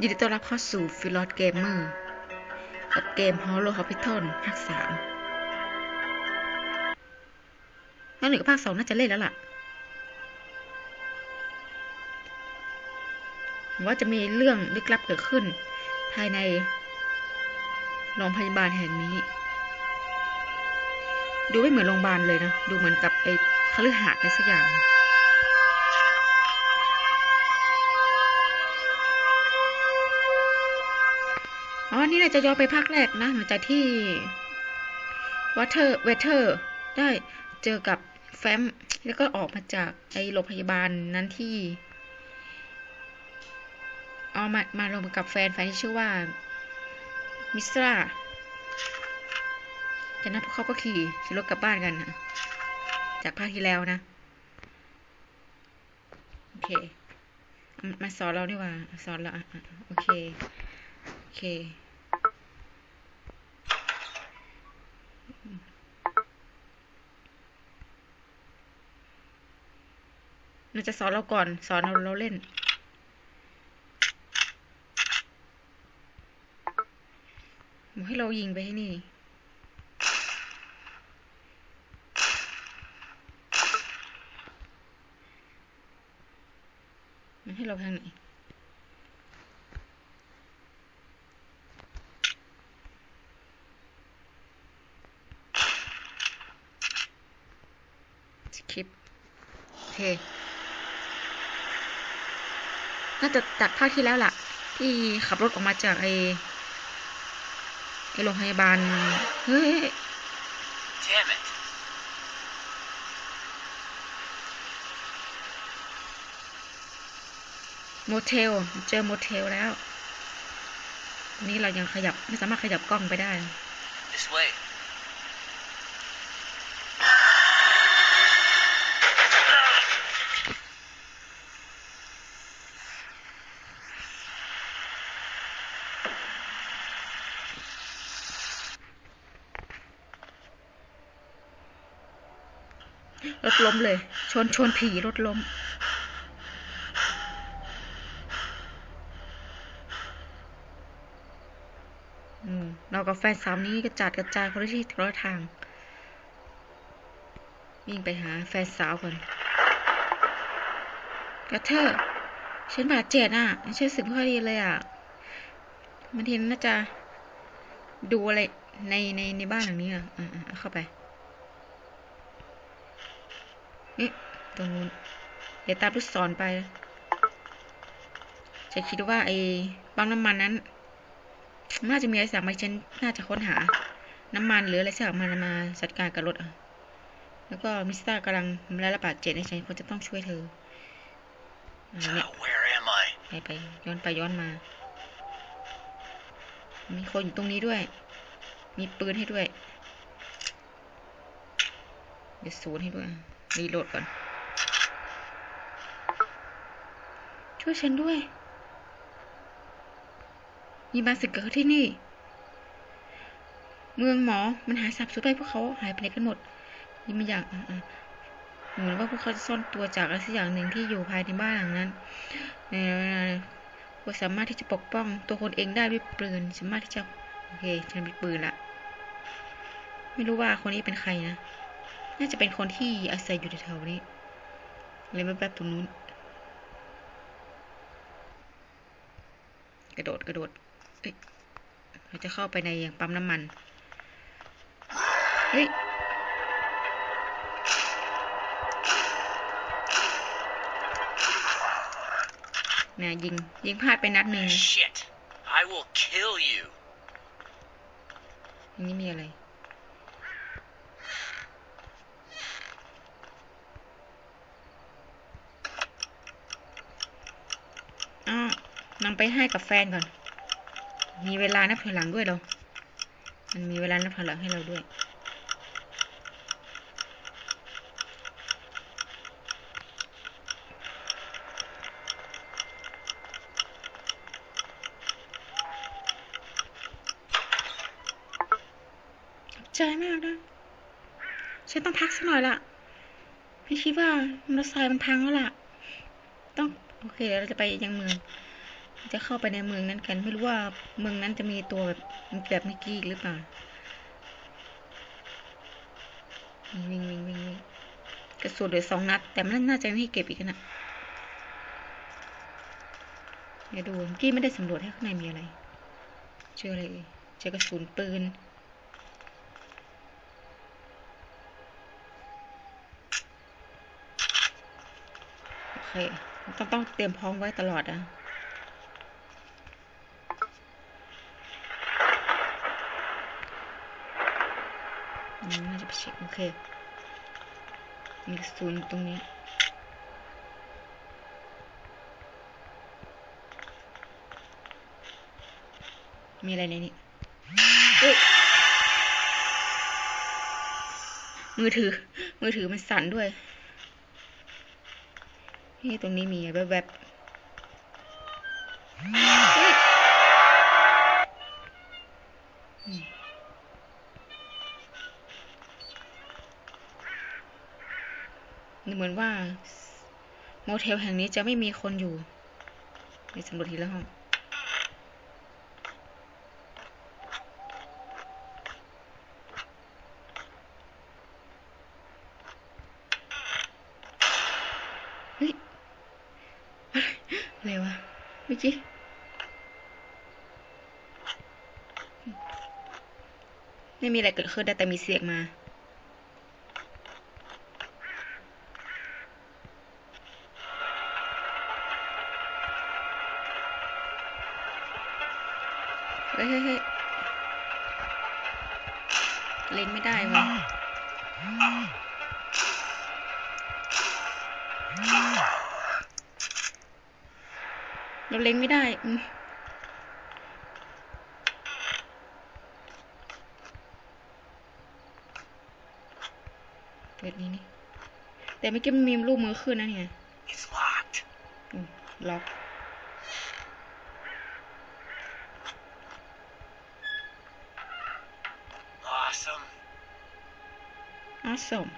ยินดีต้อนรับเข้าสู่ฟิลอดเกมเมอร์กับเกม Hollow Hospital ภาคสามภาคหนึ่งกับภาคสองน่าจะเล่นแล้วล่ะ ว่าจะมีเรื่องลึกลับเกิดขึ้น ภายในโรงพยาบาลแห่งนี้ ดูไม่เหมือนโรงพยาบาลเลยนะ ดูเหมือนกับไอ้คฤหาสน์อะไรสักอย่าง อ๋อ นี่น่าจะย้อนไปภาคแรกนะหลังจากที่วัตเทอร์เวเทอร์ได้เจอกับแฟ้ม แล้วก็ออกมาจากไอโรงพยาบาลนั้นที่ เอามามาลงกับแฟนแฟนที่ชื่อว่า มิสราจากนั้นพวกเขาก็ขี่ขี่รถกลับบ้านกันนะจากภาคที่แล้วนะ โอเค มาสอนเราดีกว่า สอนเราโอเค โอเค มันจะสอนเราก่อน สอนเราเราเล่น ให้เรายิงไปให้นี่ มันให้เราทางไหน สคริปต์โอเค น่าจะจากภาคที่แล้วล่ะ ที่ขับรถออกมาจากไอไอโรงพยาบาล เฮ้ย Damn it. โมเทล เจอโมเทลแล้ว นี่เรายังขยับ ไม่สามารถขยับกล้องไปได้ This way. รถ ล้มเลย ชนชนผีรถล้มอืมเรากับแฟนสาวนี้กระจัดกระจายคนละที่คนละทาง วิ่งไปหาแฟนสาวก่อนกระเทอฉันบาดเจ็บอะฉันสึกไม่ค่อยดีเลยอะมันทีน่าจะดูอะไรในในในบ้านหลังนี้อะอ่าเข้าไป นี่ตรงนู้นเดี๋ยวตามลูกศรไป จะคิดว่าไอ้ปั๊มน้ำมันนั้นน่าจะมีอะไรสักมาฉันน่าจะค้นหา น้ำมันหรืออะไรสักมามาจัดการกับรถอะแล้วก็มิสเตอร์กำลังได้รับบาดเจ็บในฉันควรจะต้องช่วยเธออ่าเนี่ย Oh, where am I? ไปไปย้อนไปย้อนมา มีคนอยู่ตรงนี้ด้วย มีปืนให้ด้วย เดี๋ยวศูนย์ให้ด้วย รีโหลดก่อน ช่วยฉันด้วย มีบางสิ่งเกิดขึ้นที่นี่ เมืองหมอมันหายสับสูญไปพวกเขาหายไปไหนกันหมดนี่มันอย่างเหมือนว่าพวกเขาจะซ่อนตัวจากอะไรสักอย่างหนึ่งที่อยู่ภายในบ้านหลังนั้นเอ่อว่าสามารถที่จะปกป้องตัวคนเองได้ด้วยปืน สามารถที่จะ โอเค ฉันมีปืนละ ไม่รู้ว่าคนนี้เป็นใครนะ น่าจะเป็นคนที่อาศัยอยู่แถวๆนี้ เลยมาแบบตรงนู้น กระโดดกระโดดเอ้ยเราจะเข้าไปในปั๊มน้ำมัน เฮ้ยนะยิง ยิงพลาดไปนัดหนึ่ง Shit. I will kill you. อันนี้มีอะไร อ้าวนำ ไปให้กับแฟนก่อน มีเวลานับถอยหลังด้วยเรอมันมีเวลานับถอยหลังให้เราด้วย ใจมากนะฉันต้องพักสักหน่อยละพี่คิดว่ามอเตอร์ไซค์มันพังแล้วล่ะ ต้อง โอเคเดี๋ยวเราจะไปยังเมือง จะเข้าไปในเมืองนั้นกัน ไม่รู้ว่าเมืองนั้นจะมีตัวแบบแบบเมื่อกี้หรือเปล่าวิ่งวิ่งวิ่งวิ่งกระสุนเหลือสองนัด แต่มันน่าจะไม่ให้เก็บอีกนะเดี๋ยวดูกี้ไม่ได้สำรวจให้ข้างในมีอะไร เจออะไรเอ่ยเจอกระสุนปืนโอเคต้องต้องเตรียมพร้อมไว้ตลอดอะอืมน่าจะไปเช็ค โอเค มีกระสุนตรงนี้ มีอะไรในนี้มือถือ มือถือมันสั่นด้วย นี่ตรงนี้มีแวบๆ เหมือนว่าโมเทลแห่งนี้จะไม่มีคนอยู่ในสำรวจทีละห้องเฮ้ยอะไรวะเมื่อกี้ไม่มีอะไรเกิดขึ้นแต่มีเสียงมา เฮ้ยเฮ้ยเฮ้ยเล่นไม่ได้วะเราเล็งไม่ได้อืมเปิดนี้นี่ แต่เมื่อกี้มันมีรูปมือขึ้นนะเนี่ย It's locked. อืมล็อก Awesome. Ação.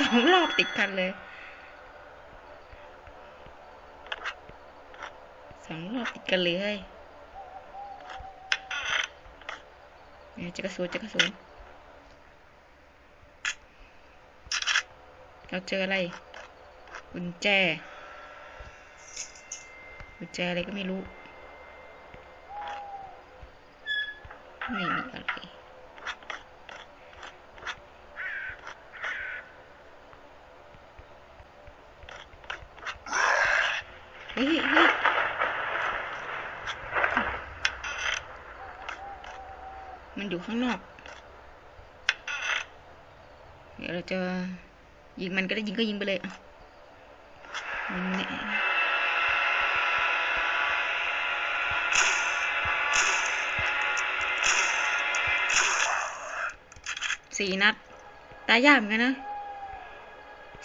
สองรอบติดกันเลยสองรอบติดกันเลยเฮ้ยเนี่ยจะกระสุนจะกระสุนเราเจออะไรกุญแจกุญแจอะไรก็ไม่รู้ ไม่มีอะไร เฮ้ยเฮ้ยมันอยู่ข้างนอก เดี๋ยวเราจะยิงมันก็ได้ยิงก็ยิงไปเลยอะยิงเนี่ยสี่นัด ตายยากเหมือนกันนะ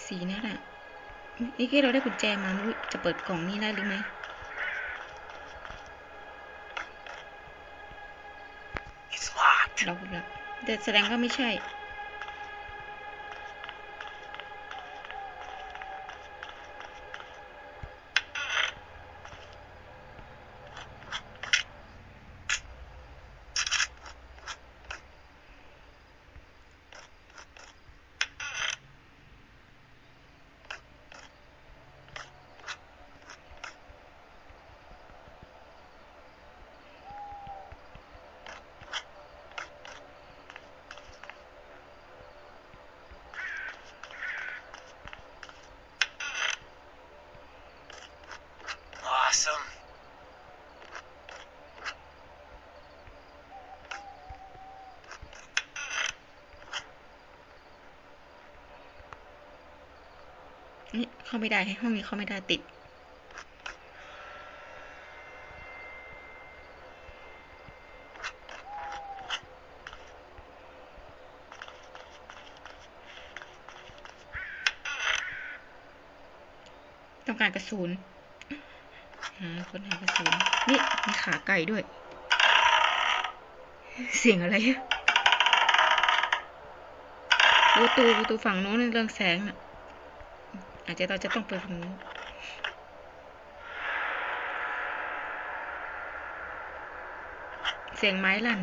สี่นัดอะนี่แค่เราได้กุญแจมาไม่รู้จะเปิดกล่องนี้ได้หรือไม่ It's locked. เราละแต่แสดงว่าไม่ใช่ นี่เข้าไม่ได้ห้องนี้เข้าไม่ได้ติด ต้องการกระสุนหาคนหากระสุนนี่มีขาไก่ด้วย เสียงอะไรประตูประตูฝั่งโน้นเรื่องแสงน่ะ อาจจะเราจะต้องเปิดฝั่งนู้นเสียงไม้ลั่น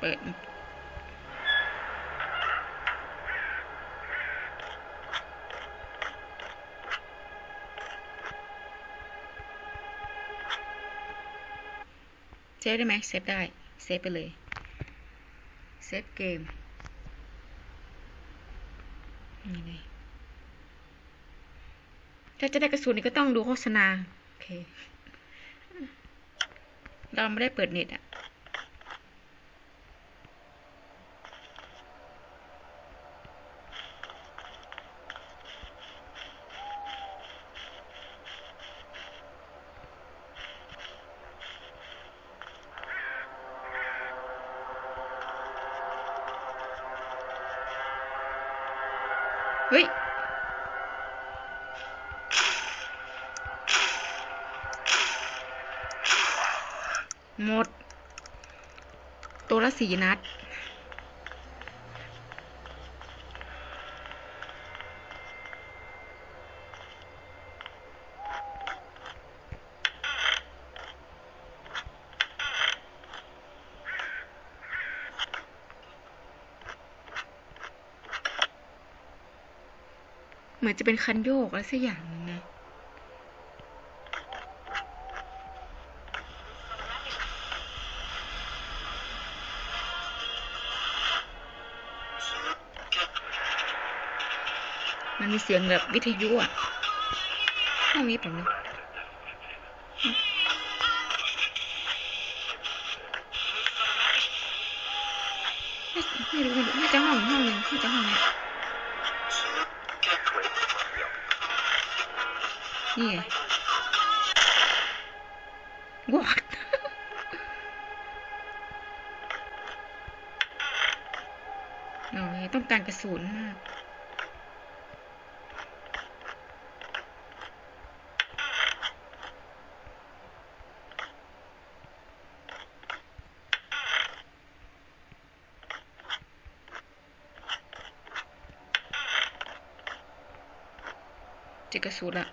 เปิด ฟได้ไหมเซฟได้ เซฟไปเลย เซฟเกม นี่เลยถ้าจะได้กระสุนนี่ก็ต้องดูโฆษณา โอเค เราไม่ได้เปิดเน็ตอะ หมด ตัวละสี่นัด เหมือนจะเป็นคันโยกอะไรสักอย่าง เสียงแบบวิทยุอะห้องนี้ผมนะไม่รู้ไม่รู้น่าจะห้องห้องหนึ่งน่าจะห้องนี้นี่ไง what โอ้ยต้องการกระสุนมาก จกระสุนละ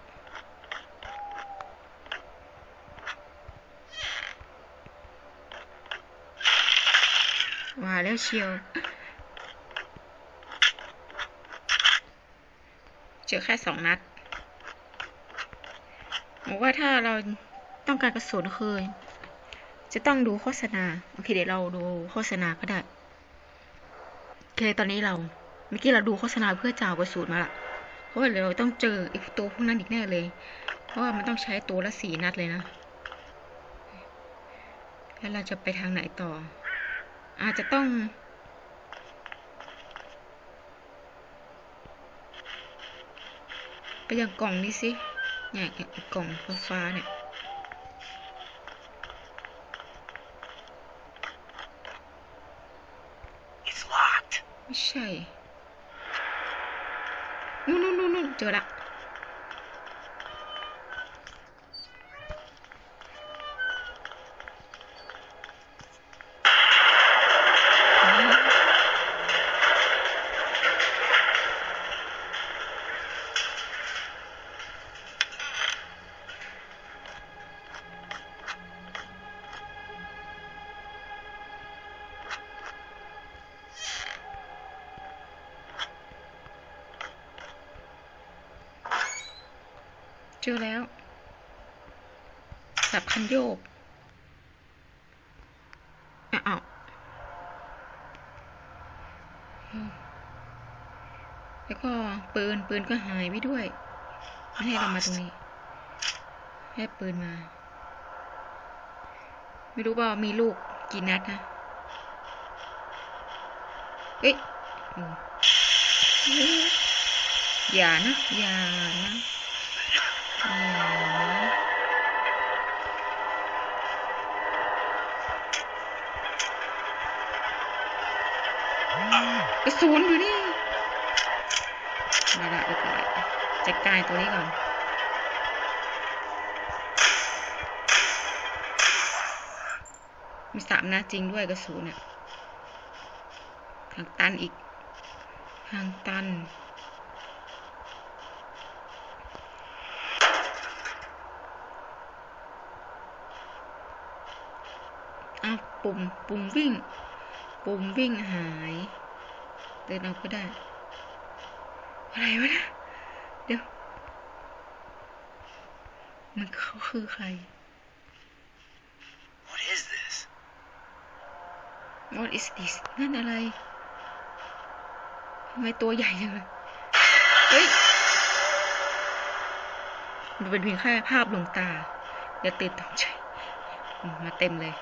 ว่าแล้วเชียวเจอแค่สองนัดบอกว่าถ้าเราต้องการกระสุนคือจะต้องดูโฆษณา โอเค เดี๋ยวเราดูโฆษณาก็ได้ โอเค ตอนนี้เรา เมื่อกี้เราดูโฆษณาเพื่อจะเอากระสุนมาละ เพราะว่าเดี๋ยวเราต้องเจอไอ้ตัวพวกนั้นอีกแน่เลย เพราะว่ามันต้องใช้ตัวละสี่นัดเลยนะ แล้วเราจะไปทางไหนต่อ อาจจะต้อง ไปยังกล่องนี้สิ เนี่ยกล่องฟ้าๆเนี่ย It's locked. ไม่ใช่ นู่นนู่นนู่น โยกอะอ้าวแล้วก็ปืนปืนก็หายไปด้วยไม่ให้เรามาตรงนี้ให้ปืนมา ไม่รู้ว่ามีลูกกี่นัดนะเฮ้ยโอ้อย่านะ อย่านะอย่า กระสุนอยู่นี่มาละเรียบร้อยจัดการตัวนี้ก่อน มีสามนัดจริงด้วยกระสุนเนี่ยทางตันอีกทางตันอ้าวปุ่ม ปุ่มวิ่ง ปุ่มวิ่งหาย เดินเอาก็ได้ อะไรวะนะ เดี๋ยว มันเขาคือใคร What is this? What is this นั่นอะไรทำไมตัวใหญ่จังเลยเฮ้ยมันเป็นเพียงแค่ภาพลวงตา อย่าตื่นตกใจอืมมาเต็มเลย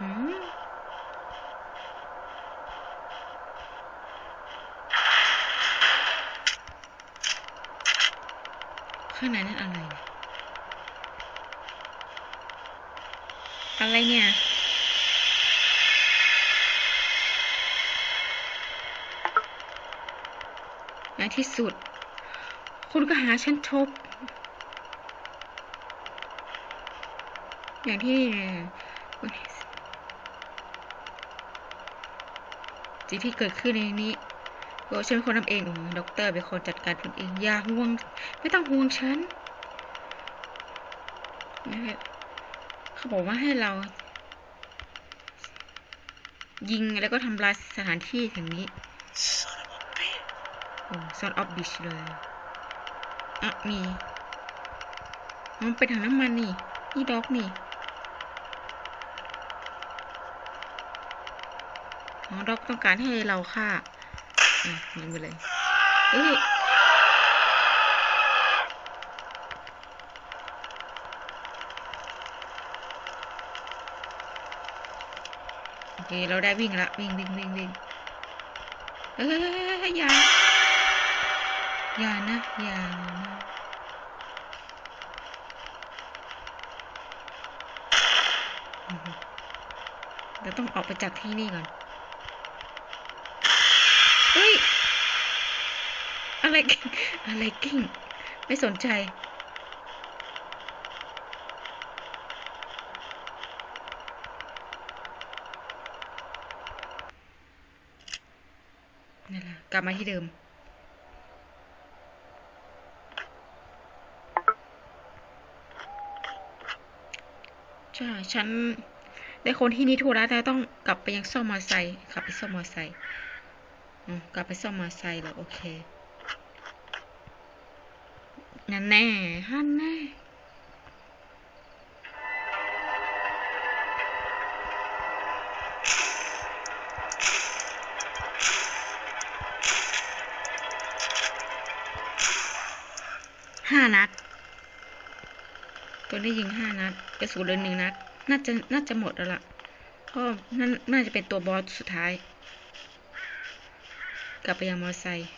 หืม ข้างในนั่นอะไรเนี่ยอะไรเนี่ย ในที่สุด คุณก็หาฉันทบ อย่างที่สิ่งที่เกิดขึ้นในนี้โอ้ฉันเป็นคนทำเองอด็อกเตอร์เป็นคนจัดการคนเองอย่าห่วง ไม่ต้องห่วงฉันนะเขาบอกว่าให้เรา ยิงแล้วก็ทำลายสถานที่แห่งนี้ โอ้ซอนออฟบิชเลยอะมีมันเป็นถังน้ำมันนี่ นี่ด็อกนี่อ๋อด็อกต้องการให้เราฆ่าอะยิงไปเลยเอ้ยโอเค เราได้วิ่งละ วิ่งวิ่งวิ่งวิ่งเอ้ยยา อย่านะอย่านะอือฮึเราต้องออกไปจากที่นี่ก่อนเฮ้ย อะไรกิ้งอะไรกิ้ง ไม่สนใจนั่นแหละกลับมาที่เดิม ฉันได้คนที่นี่ทั่วแล้วแต่ต้องกลับไปยังซ่อมมอไซค์ขับไปซ่อมมอไซค์กลับไปซ่อมมอไซค์แล้วโอเคนั่นแน่ฮันแน่ห้านัด ตัวได้ยิงห้านัด กระสุนเหลือหนึ่งนัด น่าจะน่าจะหมดแล้วล่ะเพราะนั่นน่าจะเป็นตัวบอสสุดท้าย กลับไปยังมอไซค์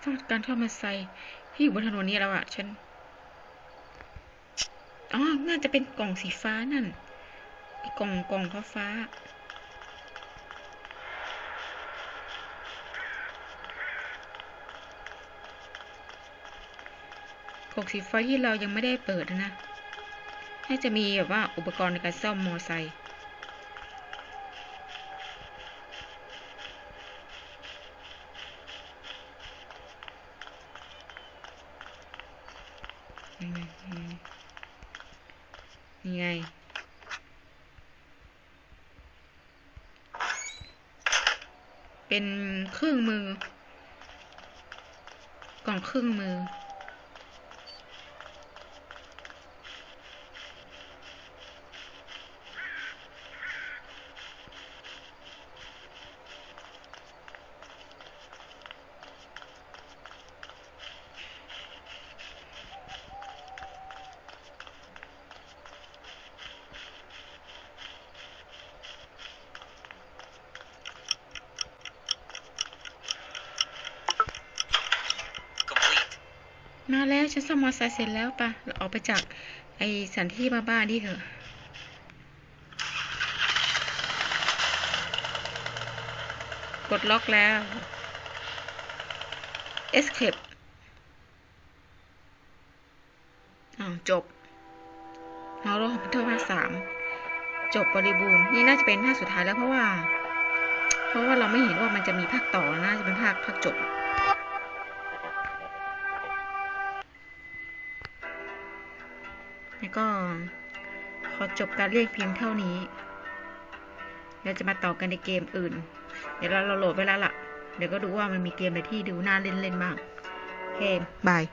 สำหรับการเข้ามาไซค์ ที่อยู่บนถนนนี้แล้วอะฉันอ๋อน่าจะเป็นกล่องสีฟ้านั่นกล่องกล่องฟ้าฟ้า กล่องสีฟ้าที่เรายังไม่ได้เปิดนะ น่าจะมีแบบว่าอุปกรณ์ในการซ่อมมอไซค์นี่ไงนี่ไง เป็นเครื่องมือ ของเครื่องมือ ฉันซ่อมมอเตอร์ไซค์เสร็จแล้วปะเราออกไปจากไอสถานที่บ้าๆนี่เถอะกดล็อกแล้ว escape อ้าวจบฮาโลคอมพิวเตอร์ภาคสามจบบริบูรณ์ นี่น่าจะเป็นภาคสุดท้ายแล้วเพราะว่า เพราะว่าเราไม่เห็นว่ามันจะมีภาคต่อน่าจะเป็นภาคภาคจบแล้ ก็ขอจบการเรียกเพียงเท่านี้ เราจะมาต่อกันในเกมอื่น เดี๋ยวเราเราโหลดไว้แล้วล่ะ เดี๋ยวก็ดูว่ามันมีเกมอะไรที่ดูน่าเล่นเล่นบ้าง โอเค บาย